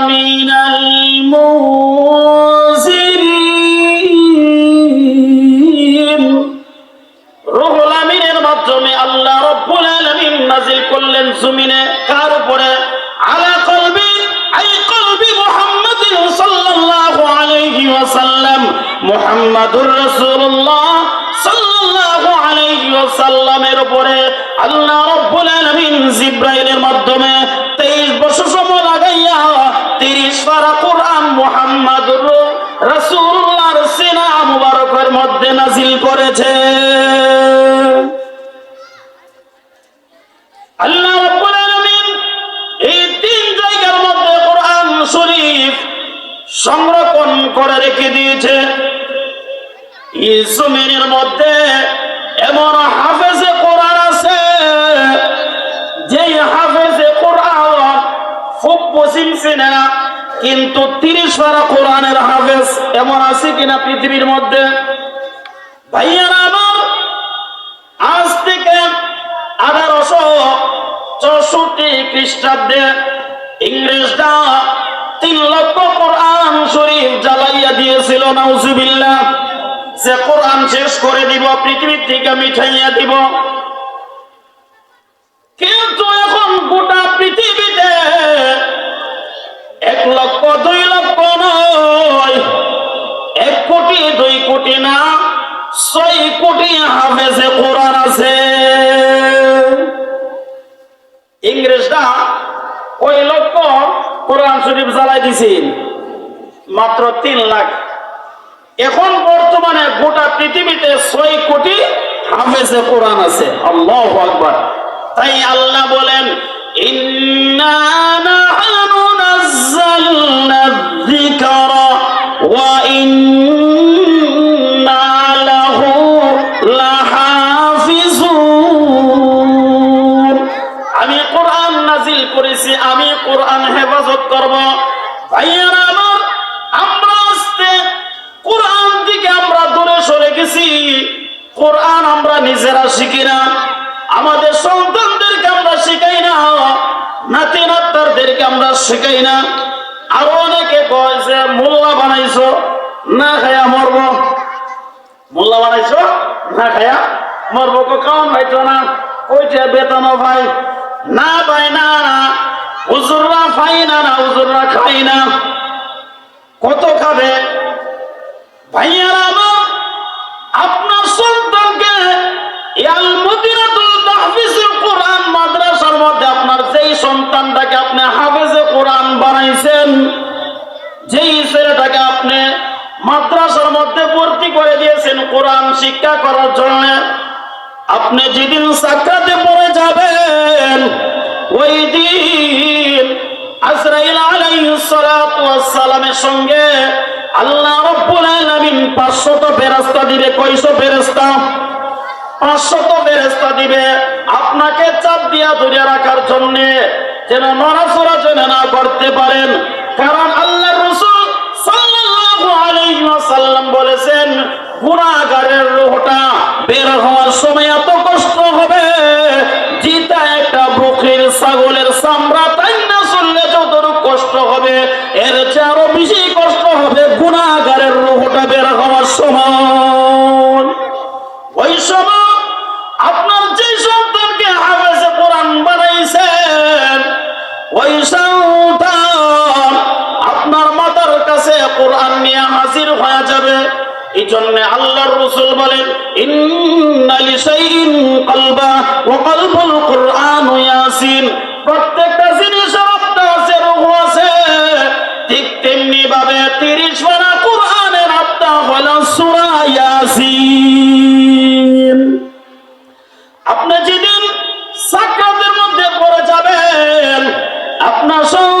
من المنزلين রুহুল আমিনের মাধ্যমে আল্লাহ রব্বুল আলামিন নাজিল করলেন জমিনে কার উপরে আলা কলবি আই কলবি মুহাম্মাদিন সাল্লাল্লাহু আলাইহি ওয়াসাল্লাম মুহাম্মাদুর রাসূলুল্লাহ সাল্লাল্লাহু আলাইহি ওয়াসাল্লামের উপরে আল্লাহ রব্বুল আলামিন জিব্রাইলের মাধ্যমে 23 বছর সময় লাগাইয়া 30 পারা কোরআন মুহাম্মাদুর রাসূলুল্লাহর সিনা মুবারকের মধ্যে নাজিল করেছে। আল্লাহ রাব্বুল আলামিন এই তিন জায়গার মধ্যে কোরআন শরীফ সংরক্ষণ করে রেখে দিয়েছে। এই জমিনের মধ্যে এমন হাফেজে কোরআন আছে, যেই হাফেজে কোরআন খুব পশ্চিমছে না কিন্তু তিরিশ পারা কোরআনের হাফেজ এমন আছে কিনা পৃথিবীর মধ্যে? ভাইয়ারা আমার, আজ থেকে আঠারোশো চৌষট্টি খ্রিস্টাব্দে ইংরেজরা তিন লক্ষ কোরআন শরীফ জ্বালাইয়া দিয়েছিল, নাউজুবিল্লাহ। যে কোরআন শেষ করে দিব, পৃথিবীর থেকে মিঠাইয়া দিব। কিন্তু এখন গোটা পৃথিবীতে এক লক্ষ, দুই লক্ষ নয়। এক কোটি, দুই কোটি না, ছয় কোটি হাফেজে কোরআন আছে। ইংরেজরা ওই লক্ষ কোরআন শরীফ জ্বালাই দিছিল, মাত্র তিন লাখ। এখন বর্তমানে গোটা পৃথিবীতে ছয় কোটি হাফেজে কোরআন আছে। আল্লাহ আকবার। তাই আল্লাহ বলেন আমি কোরআন নাজিল করেছি, আমি কোরআন হেফাজত আস্তে কোরআন থেকে আমরা গেছি। কোরআন আমরা নিজেরা শিখি না। আমাদের আমরা শিখাই না। নাতি নাত্তারদেরকে আমরা শিখাই না। আরও অনেকে কয় যে, মোল্লা বানাইছো, না খায়া মরব। মোল্লা বানাইছো, না খায়া মরব? কো কাউন ভাইতো না কইটা বেতন ভাই। না ভাই, না হুজুররা খাই না না, হুজুররা খাই না। কত খাবে? ভাইয়ারা আমার, আপনার সন্তানকে ইয়াল মাদ্রাসার মধ্যে আপনার যেই সন্তানটাকে আপনি হাফেজে কোরআন বানাইছেন, যেই ছেলেটাকে আপনি মাদ্রাসার মধ্যে ভর্তি করে দিয়েছেন কোরআন শিক্ষা করার জন্য, আপনি যেদিন সাক্ষাতে পড়ে যাবেন, ওই দিন আজরাইল আলাইহিস সালামের সঙ্গে আল্লাহ রাব্বুল আলামিন 500 ফেরেশতা দিবে কয়শো ফেরেশতা? 500 ফেরেস্তা দিবে। আপনাকে চাপ দিয়া ধরিয়া রাখার জন্যে যেন নড়াচড়া যেন না করতে পারেন। কারণ কোরআন নিয়ে হাজির হয়ে যাবে। এই জন্য আল্লাহর রসুল বলেন প্রত্যেকটা আছে আছে। ঠিক তেমনি ভাবে 30 পারা কোরআনের আপনি যেদিন সাকরাতের মধ্যে পড়ে যাবেন, আপনার সন্তান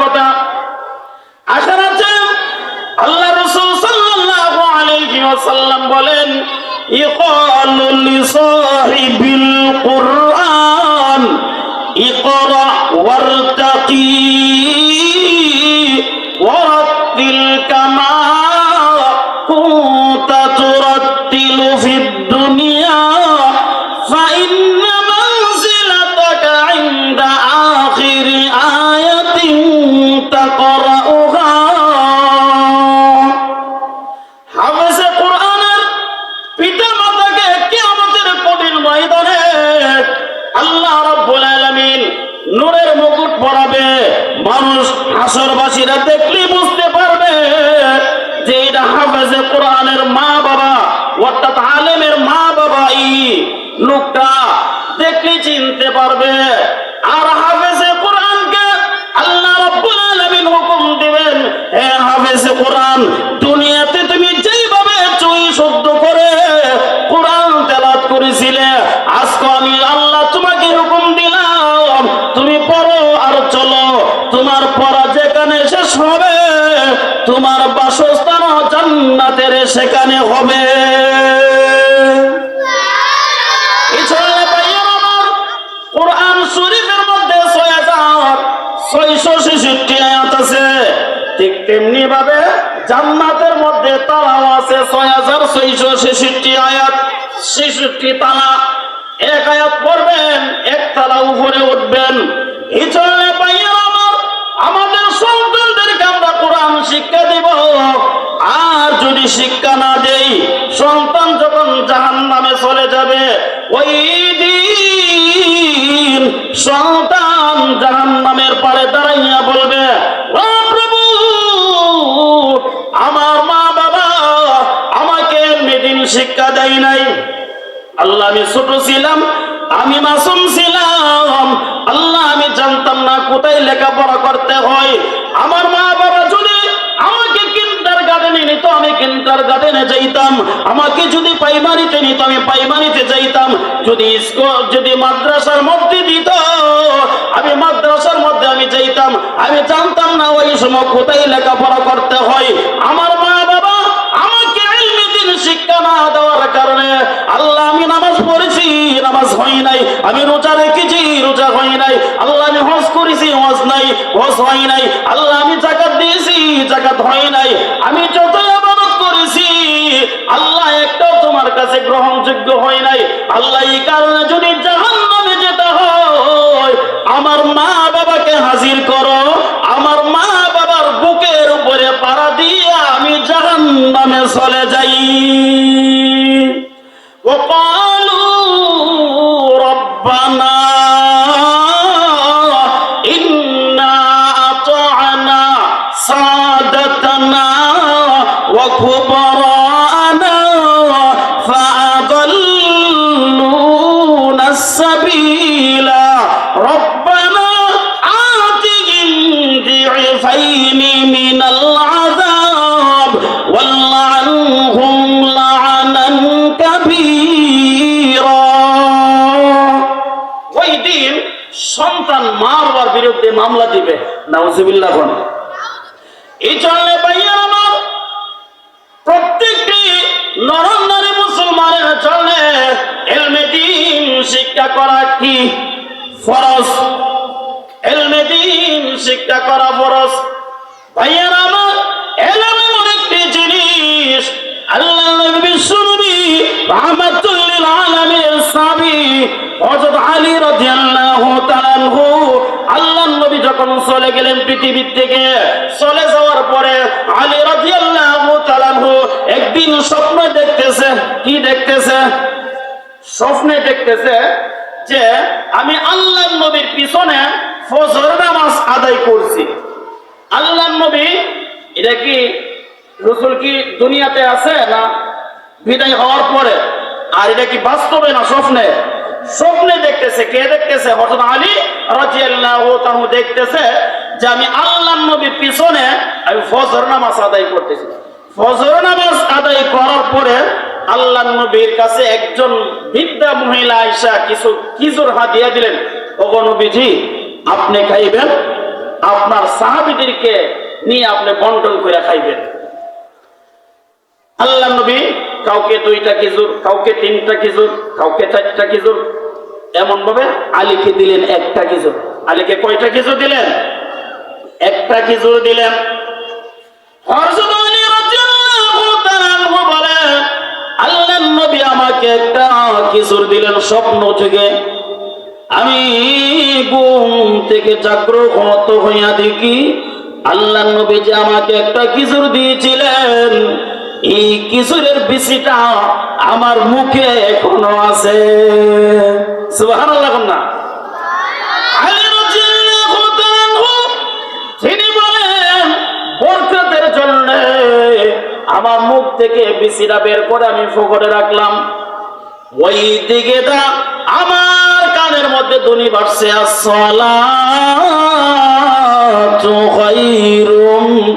কথা। আসার আছে আল্লাহ রসুল সাল্লাল্লাহু বলেন ইকালু কুরআন ইকরা পিতা মাতাকে কিয়ামতের কঠিন ময়দানে আল্লাহ রাব্বুল নূরের মুকুট পরাবে, মানুষ হাসরবাসীরা দেখলে বুঝতে পারবে যে এটা হাফেজে কোরআনের মা বাবা অর্থাৎ আলেমের মা বাবা এই লোকটা তোমার পড়া যেখানে শেষ হবে, তোমার বাসস্থান জান্নাতের সেখানে হবে। মধ্যে তালাও আছে ছয় হাজার ছয়শো ছেষট্টি আয়াত। তালা, এক উপরে উঠবেন। আমার আমাদের সন্তানদেরকে আমরা কোরআন শিক্ষা দিব। আর যদি শিক্ষা না দেই, সন্তান যখন জাহান নামে চলে যাবে, ওই দিন সন্তান জাহান নামের পারে দাঁড়াইয়া বলবে প্রভু, আমার মা বাবা আমাকে মেদিন শিক্ষা দেয় নাই। আল্লাহ আমি ছোট ছিলাম আমি মাসুম ছিলাম। আল্লাহ, আমি জানতাম না কোথায় লেখাপড়া করতে হয়। আমার মা বাবা যদি আমাকে কিন্টার গার্ডেনে নিত, আমি কিন্টার গার্ডেনে যাইতাম। আমাকে যদি প্রাইমারিতে নিত, আমি প্রাইমারিতে যাইতাম। যদি স্কুল, যদি মাদ্রাসার মধ্যে দিত, আমি মাদ্রাসার মধ্যে আমি যাইতাম। আমি জানতাম না ওই সময় কোথায় লেখাপড়া করতে হয়। আমার মা আমি রোজা রেখেছি, রোজা হয় নাই। আল্লাহ আমি হজ করেছি, হজ নাই, হজ হয় নাই। আল্লাহ আমি জাকাত দিয়েছি, জাকাত হয় নাই। আমি যত ইবাদত করেছি, আল্লাহ একটাও তোমার কাছে গ্রহণযোগ্য হয় নাই। আল্লাহ এই কারণে যদি জাহান্নামে যেতে হয়, আমার মা বাবাকে হাজির করো, আমার মা বাবার বুকের উপরে পাড়া দিয়ে আমি জাহান্নামে চলে যাই। মামলা দিবে। নাউজুবিল্লাহ কোন এই জন্য ভাইয়া আমার প্রত্যেকটি নরম নারী মুসলমানের জন্য এলমে দিন শিক্ষা করা কি ফরজ? এলমে দিন শিক্ষা করা ফরজ? ভাইয়ারা আমার এলম এমন একটি জিনিস, আল্লাহ নবী বিশ্বনবী রাহমাতুল লিল আলামিন সাহাবী হযরত আলী রাদিয়াল্লাহু তাআলা আল্লাহ নবী যখন চলে গেলেন পৃথিবীর থেকে, চলে যাওয়ার পরে আলী রাদিয়াল্লাহু তাআলা আনহু একদিন স্বপ্ন দেখতেছে, কি দেখতেছে? স্বপ্নে দেখতেছে যে আমি আল্লাহ নবীর পিছনে ফজর নামাজ আদায় করছি। আল্লাহ নবী, এটা কি রসুল কি দুনিয়াতে আছে না বিদায় হওয়ার পরে? আর এটা কি বাস্তবে না স্বপ্নে? স্বপ্নে দেখতেছে, কে দেখতেছে? হঠাৎ আলী রাজিয়াল্লাহু দেখতেছে যে আমি আল্লাহ নবীর পিছনে আমি ফজর নামাজ আদায় করতেছি। ফজর নামাজ আদায় করার পরে আল্লাহ নবীর কাছে একজন বৃদ্ধা মহিলা আইসা কিছু কিজোর হাদিয়া দিলেন? ওগো আপনি খাইবেন, আপনার সাহাবিদেরকে নিয়ে আপনি বন্টন করে খাইবেন। আল্লাহ নবী কাউকে দুইটা খেজুর, কাউকে তিনটা খেজুর, কাউকে চারটা খেজুর। এমন ভাবে আলীকে দিলেন একটা খেজুর। আলীকে কয়টা খেজুর দিলেন? একটা খেজুর দিলেন। খেজুর আল্লাহ নবী যে আমাকে একটা কিশোর দিয়েছিলেন। এই কিশোরের বিচিটা আমার মুখে এখনও আছে। না। আমার মুখ থেকে বিচিটা বের করে আমি ফোকরে রাখলাম। ওই দিকে আমার কানের মধ্যে ধ্বনি বাড়ছে, আসসালাতু খায়রুম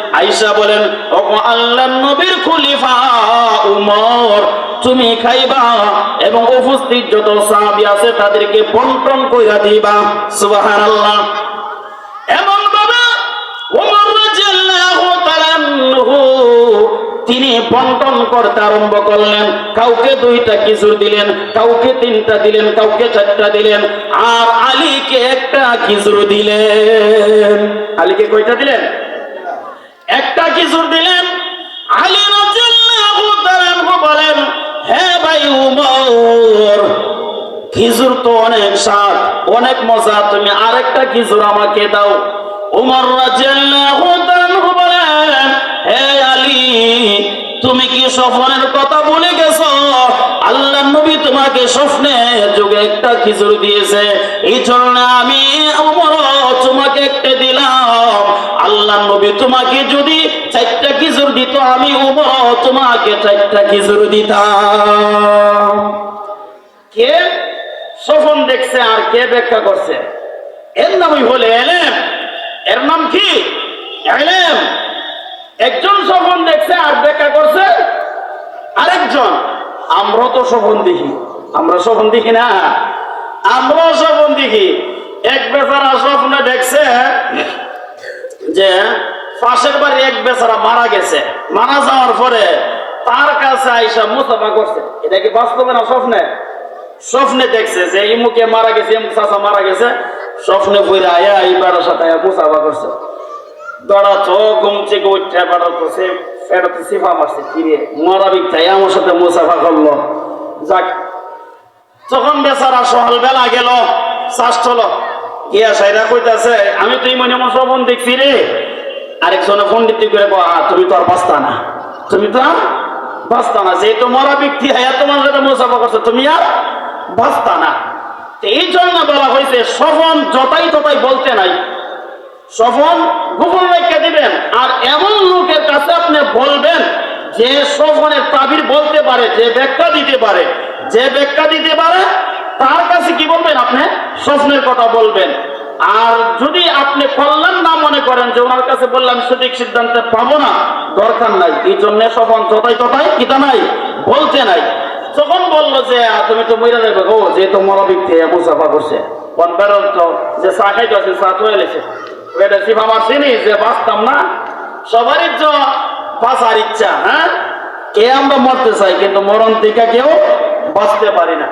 আইসা বলেন আল্লাহ নবীর খলিফা উমর, তুমি খাইবা এবং উপস্থিত যত সাহাবী আছে তাদেরকে বন্টন কইরা দিবা। সুবহানাল্লাহ। এমন ভাবে উমর রাদিয়াল্লাহু তিনি বন্টন করতে আরম্ভ করলেন। কাউকে দুইটা কিশোর দিলেন, কাউকে তিনটা দিলেন, কাউকে চারটা দিলেন, আর আলীকে একটা কিশোর দিলেন। আলীকে কয়টা দিলেন? একটা কিশোর দিলেন। বলেন ভাই খিজুর তো অনেক অনেক মজা। তুমি আমাকে দাও। হে আলী, তুমি কি স্বপ্নের কথা বলে গেছো? আল্লাহ নবী তোমাকে স্বপ্নে যুগে একটা খিজুর দিয়েছে। এই জন্য আমি তোমাকে একটা দিলাম। আল্লাহ নবী তোমাকে যদি চারটা খিজুর দিত, আমি উমর, তোমাকে চারটা খিজুর দিতাম। কে? স্বপন দেখছে আর কে ব্যাখ্যা করছে? এর নামই হলে এলেম। এর নাম কি? এলেম। একজন স্বপন দেখছে আর ব্যাখ্যা করছে আরেকজন। আমরা তো স্বপন দেখি। আমরা স্বপন দেখি না। আমরাও স্বপন দেখি। এক বেচারা স্বপ্ন দেখছে যে পাশের বাড়ি এক বেচারা মারা গেছে। মারা যাওয়ার পরে তার কাছে আইসা মুসাফা করছে। এটা কি বাস্তবে না স্বপ্নে? স্বপ্নে দেখছে যে ইমুকে মারা গেছে ইমুক চাচা মারা গেছে। স্বপ্নে বইরে আয়া এইবার সাথে মুসাফা করছে। দড়া তো ঘুম থেকে উঠে বেড়া তো সে ফেরতে সিফা মারছে। কিরে মরা বিকটাই আমার সাথে মুসাফা করল। যাক তখন বেচারা সকাল বেলা গেল শ্বাস চলো। গিয়া সাইরা কইতাছে, আমি তুই মনে স্বপন দেখছি রে। আরেকজনে দিতে করে তুমি তো আর বাঁচতা না। তুমি তো আর বাঁচতা না, যেহেতু মরা ব্যক্তি হায়া তোমার সাথে মুসাফা করছে, তুমি আর বাঁচতা না। এই জন্য বলা হয়েছে, স্বপন যতাই ততাই বলতে নাই। স্বপন গোপন রেখে দিবেন, আর এমন লোকের কাছে আপনি বলবেন, যে স্বপনের তাবির বলতে পারে, যে ব্যাখ্যা দিতে পারে, যে ব্যাখ্যা দিতে পারে তার কাছে কি বলবেন আপনি? স্বপ্নের কথা বলবেন। আর যদি আপনি কল্যাণ না মনে করেন যে ওনার কাছে বললাম, সঠিক সিদ্ধান্তে পাবো না, দরকার নাই। এই জন্য স্বপন তথাই তথাই, কিতা নাই, বলতে নাই। যখন বলল যে তুমি তো মহিলা যাবে গো যে তো মরবিক থেকে মুসাফা করছে। কোন বেরোল তো যে এটা শিব আমার চিনি, যে বাঁচতাম না, সবারই তো বাঁচার ইচ্ছা হ্যাঁ? কে আমরা মরতে চাই, কিন্তু মরণ থেকে কেউ বাঁচতে পারি না।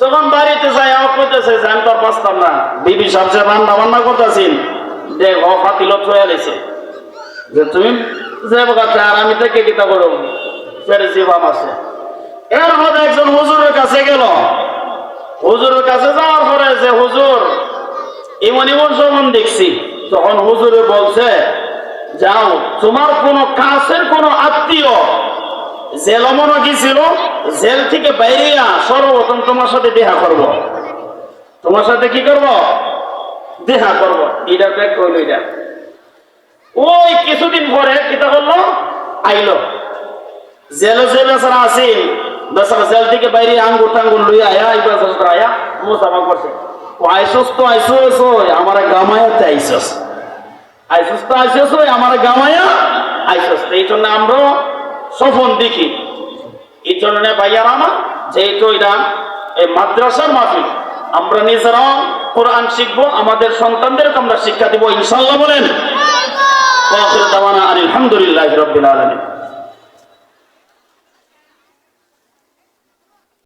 যখন বাড়িতে যাই করতেছে যে আমি তো আর বাঁচতাম না। বিবি সবচেয়ে রান্না বান্না করতেছি দেখ, ও ফাতিল থয়ে যে, তুমি যে কাছে আর আমি থেকে কিতা করো সেটা জীবাম আছে। এর মধ্যে একজন হুজুরের কাছে গেল। হুজুরের কাছে যাওয়ার পরে যে, হুজুর এমন এমন সমান দেখছি, তখন হুজুরে বলছে, যাও, তোমার কোন কাছের কোন আত্মীয় জেল মনে কি ছিল? জেল থেকে বাইরিয়া সর্বপ্রথম তোমার সাথে দেখা করব। তোমার সাথে কি করব? দেখা করব। এটা ব্যাগ কইল এটা। ওই কিছুদিন পরে কিতা করল? আইলো। জেলে যে বেচারা আছিল বেচারা জেল থেকে বাইরে আঙ্গুর টাঙ্গুর লইয়া আয়া এই বেচারা আয়া মোসাফা করছে। ও আইসস তো আইসস ওই, আমার গামায়াতে আইসস। আইসস তো আইসস ওই, আমার গামায়া আইসস। এই জন্য আমরা সফন দেখি। এই জন্য ভাইয়ার আমার যেহেতু এটা এই মাদ্রাসার মাফিক আমরা নিজেরাও কোরআন শিখব আমাদের সন্তানদেরকে আমরা শিক্ষা দিব ইনশাল্লাহ বলেন। আলহামদুলিল্লাহ রবিল আলমী